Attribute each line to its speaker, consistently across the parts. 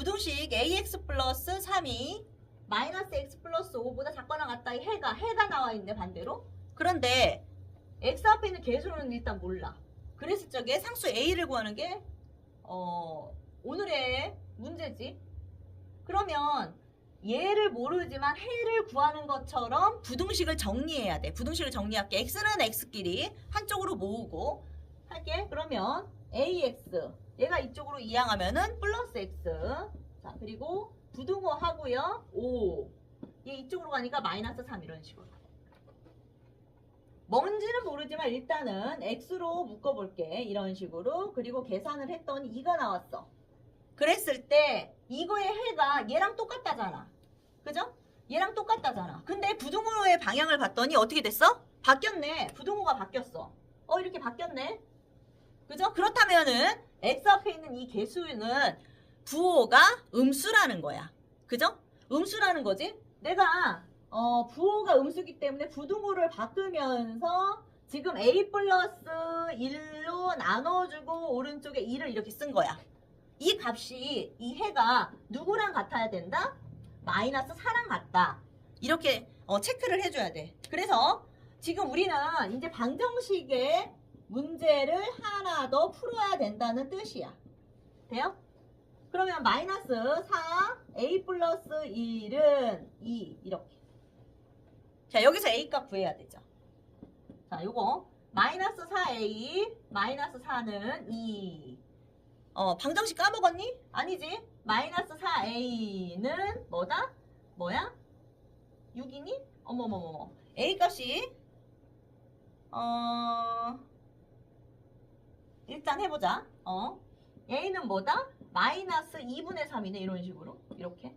Speaker 1: 부등식 ax 플러스 3이 마이너스 x 플러스 5보다 작거나 같다. 이 해가 해가 나와 있네 반대로. 그런데 x 앞에 있는 개수는 일단 몰라. 그랬을 적에 상수 a를 구하는 게 어, 오늘의 문제지. 그러면 얘를 모르지만 해를 구하는 것처럼 부등식을 정리해야 돼. 부등식을 정리할게. X는 x끼리 한쪽으로 모으고 할게 그러면 ax 얘가 이쪽으로 이항하면은 플러스 x 자 그리고 부등호 하고요 5. 얘 이쪽으로 가니까 마이너스 3 이런 식으로. 뭔지는 모르지만 일단은 x로 묶어볼게 이런 식으로 그리고 계산을 했더니 2가 나왔어. 그랬을 때 이거의 해가 얘랑 똑같다잖아. 그죠? 얘랑 똑같다잖아. 근데 부등호의 방향을 봤더니 어떻게 됐어? 바뀌었네. 부등호가 바뀌었어. 어 이렇게 바뀌었네. 그죠? 그렇다면은 x 앞에 있는 이 개수는 부호가 음수라는 거야. 그죠? 음수라는 거지. 내가 어, 부호가 음수기 때문에 부등호를 바꾸면서 지금 a 플러스 1로 나눠주고 오른쪽에 2를 이렇게 쓴 거야. 이 값이 이 해가 누구랑 같아야 된다? 마이너스 4랑 같다. 이렇게 어, 체크를 해줘야 돼. 그래서 지금 우리는 이제 방정식의 문제를 하나 더 풀어야 된다는 뜻이야. 돼요? 그러면 마이너스 4 a 플러스 1은 2 이렇게. 자 여기서 a 값 구해야 되죠. 자 요거 마이너스 4a 마이너스 4는 2. 어 방정식 까먹었니? 아니지. 마이너스 4a는 뭐다? 뭐야? 6이니? 어머머머. a 값이 어 일단 해보자. 어 a는 뭐다? 마이너스 2분의 3이네 이런 식으로 이렇게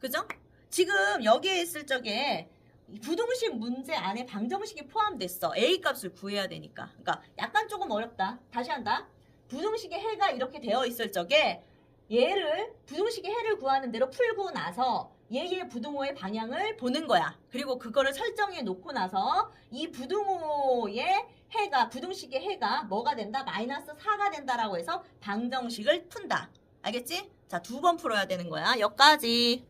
Speaker 1: 그죠? 지금 여기에 있을 적에 이 부등식 문제 안에 방정식이 포함됐어 a 값을 구해야 되니까 그러니까 약간 조금 어렵다 다시 한다 부등식의 해가 이렇게 되어 있을 적에 얘를 부등식의 해를 구하는 대로 풀고 나서 얘의 부등호의 방향을 보는 거야. 그리고 그거를 설정해 놓고 나서 이 부등호의 해가 부등식의 해가 뭐가 된다? 마이너스 4가 된다라고 해서 방정식을 푼다. 알겠지? 자, 두 번 풀어야 되는 거야. 여기까지.